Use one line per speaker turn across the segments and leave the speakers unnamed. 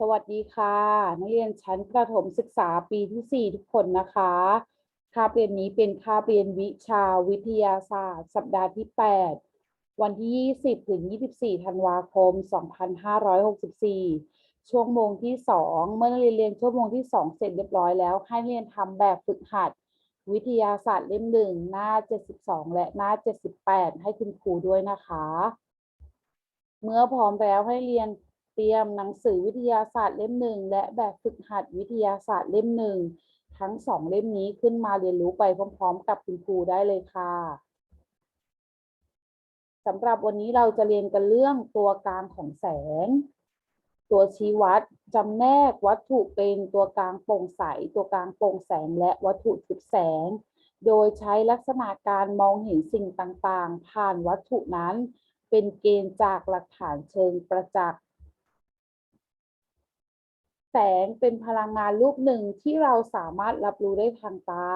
สวัสดีค่ะ นักเรียนชั้นประถมศึกษาปีที่ 4 ทุกคนนะคะคาบเรียนนี้เป็นคาบเรียนวิชาวิทยาศาสตร์ สัปดาห์ที่ 8 วันที่ 20 ถึง 24 ธันวาคม 2564ช่วงโมงที่ 2 เมื่อนักเรียนเรียนชั่วโมงที่ 2 เสร็จเรียบร้อยแล้ว ให้นักเรียนทำแบบฝึกหัด วิทยาศาสตร์เล่มหนึ่งหน้า 72 และหน้า 78 ให้คุณครูด้วยนะคะ เมื่อพร้อมแล้วให้เรียน เตรียมหนังสือวิทยาศาสตร์เล่มหนึ่งและแบบฝึกหัดวิทยาศาสตร์เล่มหนึ่งทั้งสองเล่มนี้ขึ้นมาเรียนรู้ไปพร้อม ๆ กับคุณครูได้เลยค่ะสำหรับวันนี้เราจะเรียนกันเรื่องตัวกลางของแสง ตัวชี้วัดจำแนกวัตถุเป็นตัวกลางโปร่งใส ตัวกลางโปร่งแสงและวัตถุทึบแสง โดยใช้ลักษณะการมองเห็นสิ่งต่างๆ ผ่านวัตถุนั้น เป็นเกณฑ์จากหลักฐานเชิงประจักษ์ แสงเป็นพลังงานรูปหนึ่งที่เราสามารถรับรู้ได้ทางตา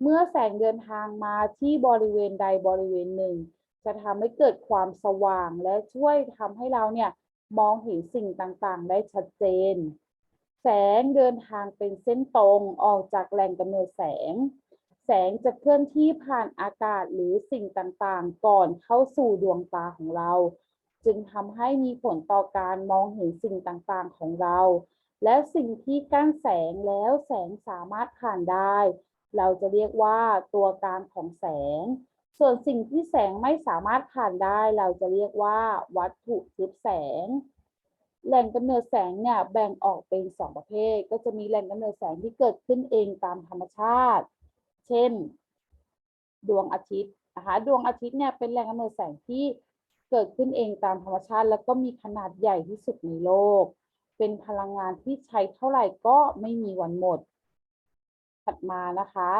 เมื่อแสงเดินทางมาที่บริเวณใดบริเวณหนึ่ง จะทำให้เกิดความสว่างและช่วยทำให้เราเนี่ยมองเห็นสิ่งต่างๆ ได้ชัดเจน แสงเดินทางเป็นเส้นตรงออกจากแหล่งกำเนิดแสง แสงจะเคลื่อนที่ผ่านอากาศหรือสิ่งต่างๆ ก่อนเข้าสู่ดวงตาของเรา จึงทำให้มีผลต่อการมองเห็นสิ่งต่างๆของเรา และสิ่งที่กั้นแสงแล้วแสงสามารถผ่านได้ เราจะเรียกว่าตัวกลางของแสง ส่วนสิ่งที่แสงไม่สามารถผ่านได้ เราจะเรียกว่าวัตถุทึบแสง แหล่งกำเนิดแสงเนี่ยแบ่งออกเป็นสองประเภท ก็จะมีแหล่งกำเนิดแสงที่เกิดขึ้นเองตามธรรมชาติ เช่น ดวงอาทิตย์นะคะดวงอาทิตย์เนี่ยเป็นแหล่งกำเนิดแสงที่เกิดขึ้นเองตามธรรมชาติ แล้วก็มีขนาดใหญ่ที่สุดในโลก เป็นพลังงานที่ใช้เท่าไหร่ก็ไม่มีวันหมด ถัดมานะคะ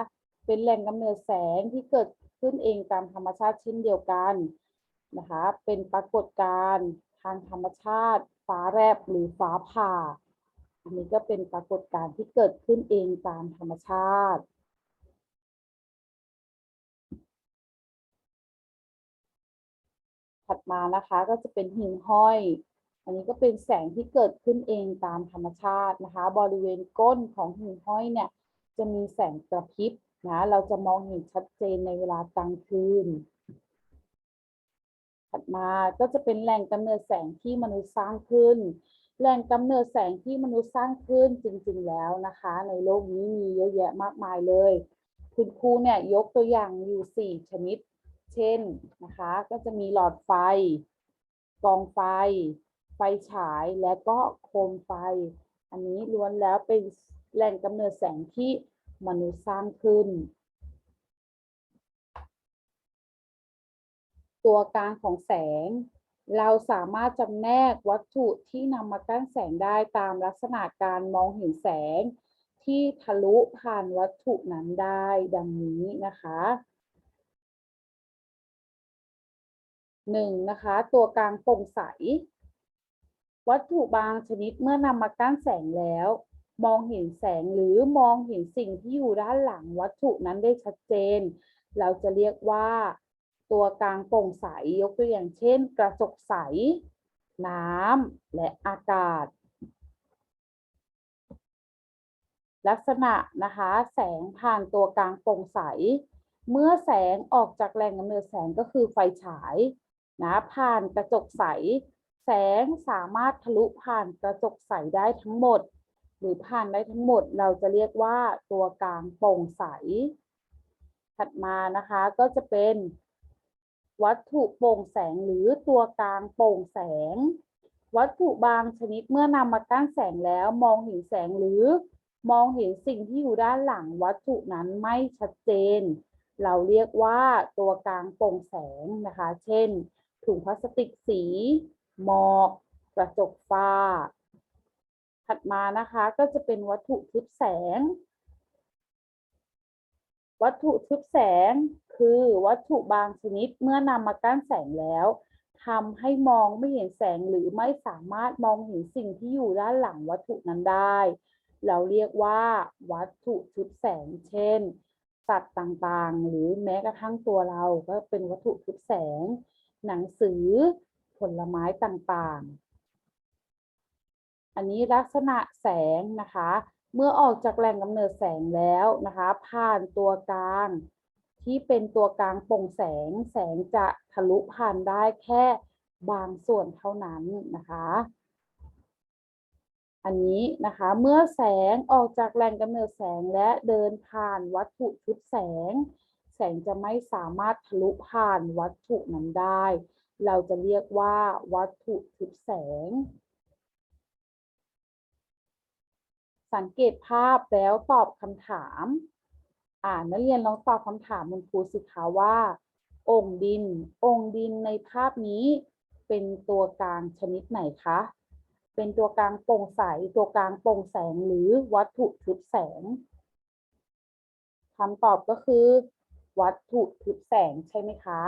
เป็นแหล่งกำเนิดแสงที่เกิดขึ้นเองตามธรรมชาติเช่นเดียวกันนะคะ เป็นปรากฏการณ์ทางธรรมชาติ ฟ้าแลบหรือฟ้าผ่า อันนี้ก็เป็นปรากฏการณ์ที่เกิดขึ้นเองตามธรรมชาติถัดมานะคะก็จะเป็นหิ่งห้อย อันนี้ก็เป็นแสงที่เกิดขึ้นเองตามธรรมชาตินะคะ บริเวณก้นของหิ่งห้อยเนี่ยจะมีแสงกระพริบนะเราจะมองเห็นชัดเจนในเวลากลางคืน ถัดมาก็จะเป็นแหล่งกำเนิดแสงที่มนุษย์สร้างขึ้น แหล่งกำเนิดแสงที่มนุษย์สร้างขึ้นจริงๆแล้วนะคะ ในโลกนี้มีเยอะแยะมากมายเลย คุณครูเนี่ยยกตัวอย่างอยู่ 4 ชนิด เช่นนะคะ ก็จะมีหลอดไฟ กองไฟ ไฟฉายและก็โคมไฟ อันนี้ล้วนแล้วเป็นแหล่งกำเนิดแสงที่มนุษย์สร้างขึ้น ตัวกลางของแสง เราสามารถจำแนกวัตถุที่นำมากั้นแสงได้ตามลักษณะการมองเห็นแสง ที่ทะลุผ่านวัตถุนั้นได้ดังนี้นะคะหนึ่งนะคะ ตัวกลางโปร่งใส วัตถุบางชนิดเมื่อนำมากั้นแสงแล้ว มองเห็นแสงหรือมองเห็นสิ่งที่อยู่ด้านหลังวัตถุนั้นได้ชัดเจน เราจะเรียกว่า ตัวกลางโปร่งใสยกตัวอย่างเช่น กระจกใส น้ำและอากาศ ลักษณะนะคะแสงผ่านตัวกลางโปร่งใส เมื่อแสงออกจากแหล่งกำเนิดแสงก็คือไฟฉายนะผ่านกระจกใส แสงสามารถทะลุผ่านกระจกใสได้ทั้งหมด หรือผ่านได้ทั้งหมด เราจะเรียกว่าตัวกลางโปร่งใส ถัดมานะคะก็จะเป็นวัตถุโปร่งแสงหรือตัวกลางโปร่งแสง วัตถุบางชนิดเมื่อนำมากั้นแสงแล้วมองเห็นแสงหรือมองเห็นสิ่งที่อยู่ด้านหลังวัตถุนั้นไม่ชัดเจน เราเรียกว่าตัวกลางโปร่งแสงนะคะ เช่น ถุงพลาสติกสี หมอกกระจกฟ้า ถัดมานะคะก็จะเป็นวัตถุทึบแสง วัตถุทึบแสงคือวัตถุบางชนิดเมื่อนำมากั้นแสงแล้วทำให้มองไม่เห็นแสงหรือไม่สามารถมองเห็นสิ่งที่อยู่ด้านหลังวัตถุนั้นได้ เราเรียกว่า วัตถุทึบแสง เช่น สัตว์ต่างๆ หรือแม้กระทั่งตัวเราก็เป็นวัตถุทึบแสง หนังสือ ผลไม้ต่างๆ อันนี้ลักษณะแสงนะคะ เมื่อออกจากแหล่งกำเนิดแสงแล้วนะคะ ผ่านตัวกลางที่เป็นตัวกลางโปร่งแสง แสงจะทะลุผ่านได้แค่บางส่วนเท่านั้นนะคะ อันนี้นะคะ เมื่อแสงออกจากแหล่งกำเนิดแสงและเดินผ่านวัตถุชุดแสง แสงจะไม่สามารถทะลุผ่านวัตถุนั้นได้ เราจะเรียกว่าวัตถุชุดแสง สังเกตภาพแล้วตอบคำถาม อ่านักเรียนลองตอบคำถามคุณครูสิคะว่าองค์ดิน องค์ดินในภาพนี้เป็นตัวกลางชนิดไหนคะ เป็นตัวกลางโปร่งใส ตัวกลางโปร่งแสงหรือวัตถุทึบแสงคำตอบก็คือ วัตถุทึบแสงใช่ไหมคะ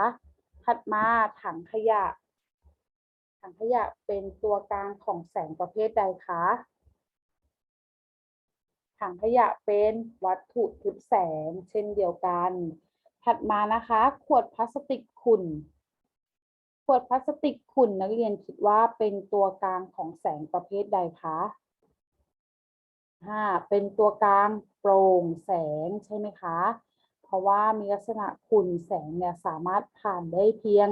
ถัดมาถังขยะ ถังขยะเป็นตัวกลางของแสงประเภทใดคะ ถังขยะเป็นวัตถุทึบแสงเช่นเดียวกัน ถัดมานะคะ ขวดพลาสติกขุ่น ขวดพลาสติกขุ่นนักเรียนคิดว่าเป็นตัวกลางของแสงประเภทใดคะห้าเป็นตัวกลางโปร่งแสงใช่ไหมคะ ราะว่ามีลักษณะขุ่นแสงเนี่ยสามารถผ่านได้เพียง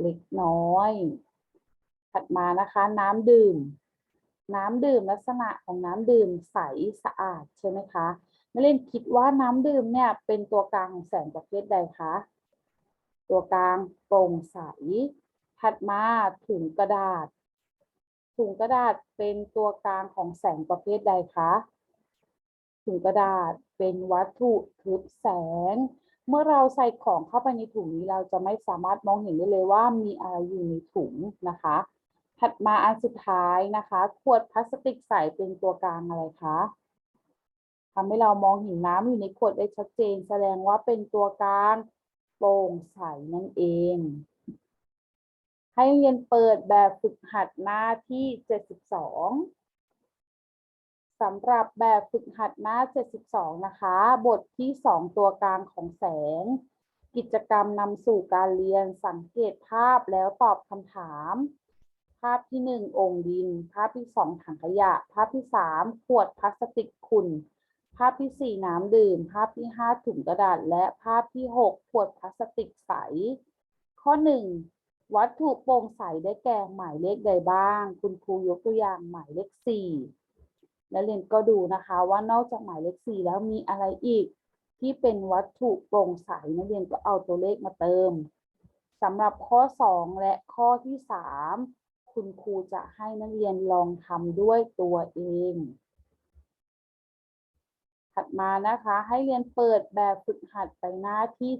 เล็กน้อย ถัดมานะคะน้ำดื่ม น้ำดื่มลักษณะของน้ำดื่มใสสะอาดใช่ไหมคะนักเรียนคิดว่าน้ำดื่มเนี่ยเป็นตัวกลางของแสงประเภทใดคะ ตัวกลางโปร่งใส ถัดมาถุงกระดาษ ถุงกระดาษเป็นตัวกลางของแสงประเภทใดคะ ถุงกระดาษ เป็นวัตถุทึบแสง เมื่อเราใส่ของเข้าไปในถุงนี้เราจะไม่สามารถมองเห็นได้เลยว่ามีอะไรอยู่ในถุงนะคะ ถัดมาอันสุดท้ายนะคะ ขวดพลาสติกใสเป็นตัวกลางอะไรคะทำให้เรามองเห็นน้ำอยู่ในขวดได้ชัดเจน แสดงว่าเป็นตัวกลางโปร่งใสนั่นเอง ให้เรียนเปิดแบบฝึกหัดหน้าที่ 72 สำหรับแบบฝึกหัดหน้า 72 นะคะ บทที่ 2 ตัวกลางของแสง กิจกรรมนำสู่การเรียนสังเกตภาพแล้วตอบคำถาม ภาพที่ 1 องค์ดิน ภาพที่ 2 ถังขยะ ภาพที่ 3 ขวดพลาสติกขุ่น ภาพที่ 4 น้ำดื่ม ภาพที่ 5 ถุงกระดาษ และภาพที่ 6 ขวดพลาสติกใส ข้อ 1 วัตถุโปร่งใสได้แก่หมายเลขใดบ้าง คุณครูยกตัวอย่างหมายเลข 4 นักเรียนก็ดูนะคะว่านอกจากหมายเลข4แล้วมีอะไรอีกที่เป็นวัตถุโปร่งใสนักเรียนก็เอาตัวเลขมาเติมสำหรับข้อ 2 และข้อที่ 3 คุณครูจะให้นักเรียนลองทำด้วยตัวเอง ถัดมานะคะ ให้เรียนเปิดแบบฝึกหัดไปหน้าที่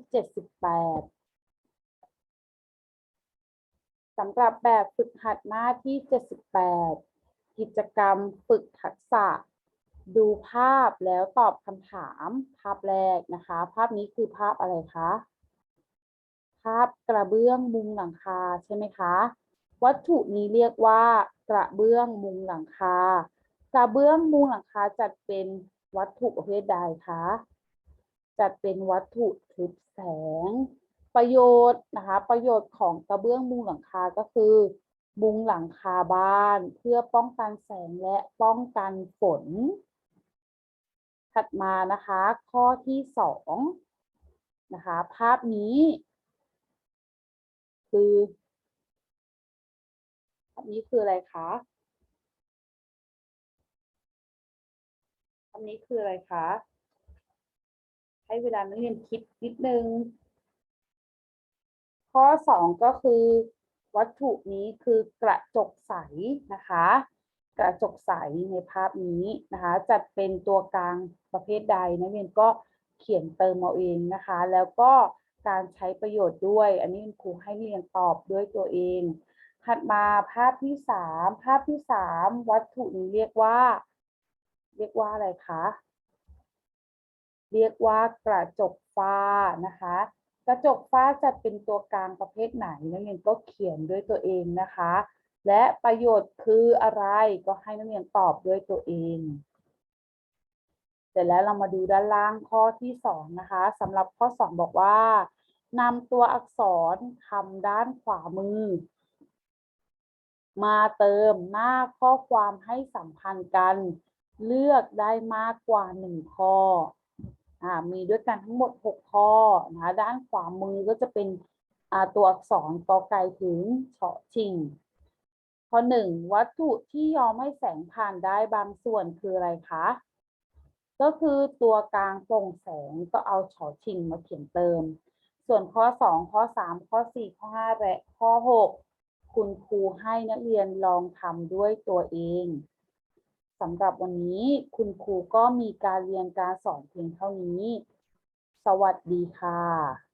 78สำหรับแบบฝึกหัดหน้าที่ 78 กิจกรรมฝึกทักษะ ดูภาพแล้วตอบคำถามภาพแรกนะคะ ภาพนี้คือภาพอะไรคะ ภาพกระเบื้องมุงหลังคาใช่ไหมคะ วัตถุนี้เรียกว่ากระเบื้องมุงหลังคา กระเบื้องมุงหลังคาจัดเป็นวัตถุประเภทใดคะ จัดเป็นวัตถุทึบแสง ประโยชน์นะคะ ประโยชน์ของกระเบื้องมุงหลังคาก็คือ มุงหลังคาบ้านเพื่อป้องกันแสงและป้องกันฝน ถัดมานะคะ ข้อที่สองนะคะ ภาพนี้ คือภาพนี้คืออะไรคะภาพนี้คืออะไรคะให้เวลานักเรียนคิดนิดนึง ข้อสองก็คือ วัตถุนี้คือกระจกใสนะคะ กระจกใสในภาพนี้นะคะจัดเป็นตัวกลางประเภทใดนักเรียนก็เขียนเติมเอาเองนะคะ แล้วก็การใช้ประโยชน์ด้วย อันนี้ครูให้เรียนตอบด้วยตัวเอง ถัดมาภาพที่สามภาพที่สามวัตถุนี้เรียกว่า เรียกว่าอะไรคะ เรียกว่ากระจกฟ้านะคะ กระจกฟ้าจัดเป็นตัวกลางประเภทไหนนักเรียนก็เขียนด้วยตัวเองนะคะ และประโยชน์คืออะไรก็ให้นักเรียนตอบด้วยตัวเองเสร็จแล้วเรามาดูด้านล่างข้อที่สองนะคะสำหรับข้อสองบอกว่านำตัวอักษรคำด้านขวามือ มาเติมหน้าข้อความให้สัมพันธ์กัน เลือกได้มากกว่าหนึ่งข้อ มีด้วยกันทั้งหมด 6 ข้อนะคะด้านขวามือก็จะเป็นตัวอักษรกอไก่ถึงเฉาะชิง ข้อหนึ่งวัตถุที่ยอมให้แสงผ่านได้บางส่วนคืออะไรคะ ก็คือตัวกลางโปร่งแสงก็เอาเฉาะชิงมาเขียนเติม ส่วนข้อ 2 ข้อ 3 ข้อ 4 ข้อ 5 และข้อ 6 คุณครูให้นักเรียนลองทำด้วยตัวเอง สำหรับวันนี้คุณครูก็มีการเรียนการสอนเพียงเท่านี้ สวัสดีค่ะ